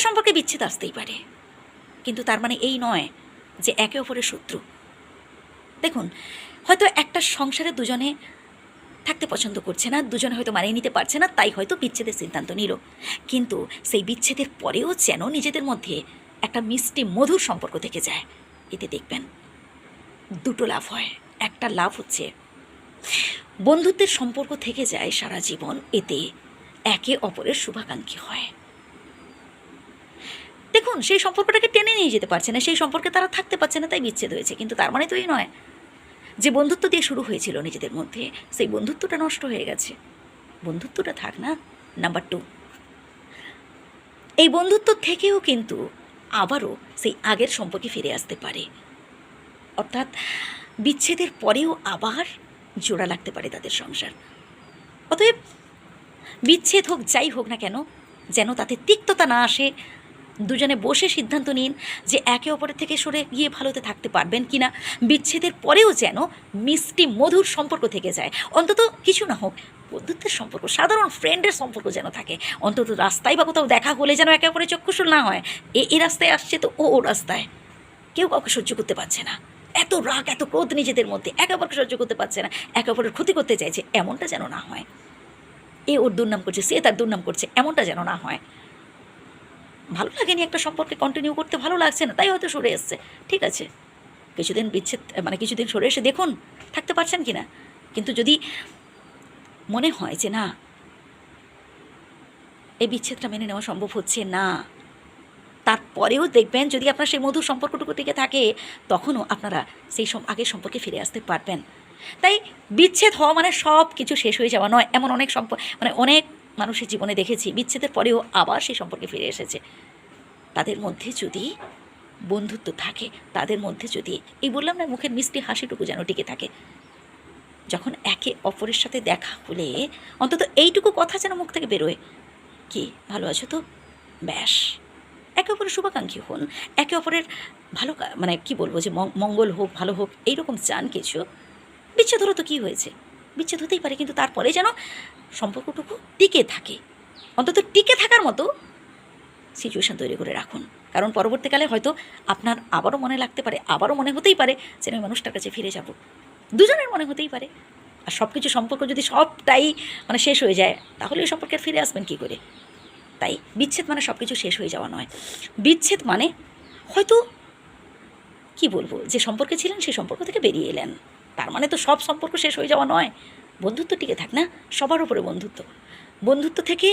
সম্পর্কে বিচ্ছেদ আসতেই পারে। কিন্তু তার মানে এই নয় যে একে অপরের শত্রু। দেখুন, হয়তো একটা সংসারে দুজনে থাকতে পছন্দ করছে না, দুজনে হয়তো মানিয়ে নিতে পারছে না, তাই হয়তো বিচ্ছেদের সিদ্ধান্ত নিল। কিন্তু সেই বিচ্ছেদের পরেও যেন নিজেদের মধ্যে একটা মিষ্টি, মধুর সম্পর্ক থেকে যায়। এতে দেখবেন, দুটো লাভ হয়। একটা লাভ হচ্ছে, বন্ধুত্বের সম্পর্ক থেকে যায় সারা জীবন, এতে একে অপরের শুভাকাঙ্ক্ষী হয়। দেখুন, সেই সম্পর্কটাকে টেনে নিয়ে যেতে পারছে না, সেই সম্পর্কে তারা থাকতে পারছে না, তাই বিচ্ছেদ হয়েছে। কিন্তু তার মানে তো এই নয়। যে বন্ধুত্ব দিয়ে শুরু হয়েছিল নিজেদের মধ্যে, সেই বন্ধুত্বটা নষ্ট হয়ে গেছে। বন্ধুত্বটা থাক না, নাম্বার টু। এই বন্ধুত্ব থেকেও কিন্তু আবারও সেই আগের সম্পর্কে ফিরে আসতে পারে। অর্থাৎ বিচ্ছেদের পরেও আবার জোড়া লাগতে পারে তাদের সংসার। অতএব বিচ্ছেদ হোক, যাই হোক না কেন, যেন তাতে তিক্ততা না আসে দুজনে বসে সিদ্ধান্ত নিন যে একে অপরের থেকে সরে গিয়ে ভালোতে থাকতে পারবেন কি না বিচ্ছেদের পরেও যেন মিষ্টি মধুর সম্পর্ক থেকে যায়। অন্তত কিছু না হোক, বন্ধুত্বের সম্পর্ক, সাধারণ ফ্রেন্ডের সম্পর্ক যেন থাকে। অন্তত রাস্তায় বা কোথাও দেখা হলে যেন একে অপরের চক্ষুশুল না হয়। এ এ রাস্তায় আসছে তো ও ও রাস্তায়। কেউ কাউকে সহ্য করতে পারছে না। এত রাগ, এত ক্রোধ নিজেদের মধ্যে, একে অপরকে সহ্য করতে পারছে না। একে অপরের ক্ষতি করতে চাইছে, এমনটা যেন না হয়। এ ওর দুর্নাম করছে, সে তার দুর্নাম করছে, এমনটা যেন না হয়। ভালো লাগেনি একটা সম্পর্কে কন্টিনিউ করতে, ভালো লাগছে না, তাই হয়তো সরে এসছে। ঠিক আছে। কিছুদিন বিচ্ছেদ মানে কিছুদিন সরে এসে দেখুন, থাকতে পারছেন কি না কিন্তু যদি মনে হয় যে না, এই বিচ্ছেদটা মেনে নেওয়া সম্ভব হচ্ছে না, তারপরেও দেখবেন যদি আপনার সেই মধুর সম্পর্কটুকু টিকে থাকে, তখনও আপনারা সেই সম, আগের সম্পর্কে ফিরে আসতে পারবেন। তাই বিচ্ছেদ হওয়া মানে সব কিছু শেষ হয়ে যাওয়া নয়, এমন অনেক সম্প মানে অনেক মানুষের জীবনে দেখেছি, বিচ্ছেদের পরেও আবার সেই সম্পর্কে ফিরে এসেছে। তাদের মধ্যে যদি বন্ধুত্ব থাকে, তাদের মধ্যে যদি, এই বললাম না মুখের মিষ্টি হাসিটুকু যেন টিকে থাকে, যখন একে অপরের সাথে দেখা হলে অন্তত এইটুকু কথা যেন মুখ থেকে বেরোয়, কি, ভালো আছো তো? ব্যাস। একে অপরের শুভাকাঙ্ক্ষী হন, একে অপরের ভালো মানে কি বলব যে মঙ্গল হোক, ভালো হোক, এইরকম চান কিছু। বিচ্ছেদ হলো তো কী হয়েছে? বিচ্ছেদ হতেই পারে, কিন্তু তারপরে যেন সম্পর্কটুকু টিকে থাকে। অন্তত টিকে থাকার মতো সিচুয়েশন তৈরি করে রাখুন। কারণ পরবর্তীকালে হয়তো আপনার আবারও মনে লাগতে পারে, আবারও মনে হতেই পারে যে আমি মানুষটার কাছে ফিরে যাব। দুজনের মনে হতেই পারে। আর সব কিছু সম্পর্ক যদি সবটাই মানে শেষ হয়ে যায়, তাহলে ওই সম্পর্কে ফিরে আসবেন কী করে? তাই বিচ্ছেদ মানে সব কিছু শেষ হয়ে যাওয়া নয়। বিচ্ছেদ মানে হয়তো, কি বলব, যে সম্পর্কে ছিলেন সেই সম্পর্ক থেকে বেরিয়ে এলেন। তার মানে তো সব সম্পর্ক শেষ হয়ে যাওয়া নয়। বন্ধুত্ব টিকে থাক না, সবার উপরে বন্ধুত্ব। বন্ধুত্ব থেকে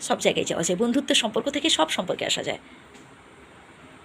সব জায়গায় যাওয়া যায়, বন্ধুত্বের সম্পর্ক থেকে সব সম্পর্কে আসা যায়।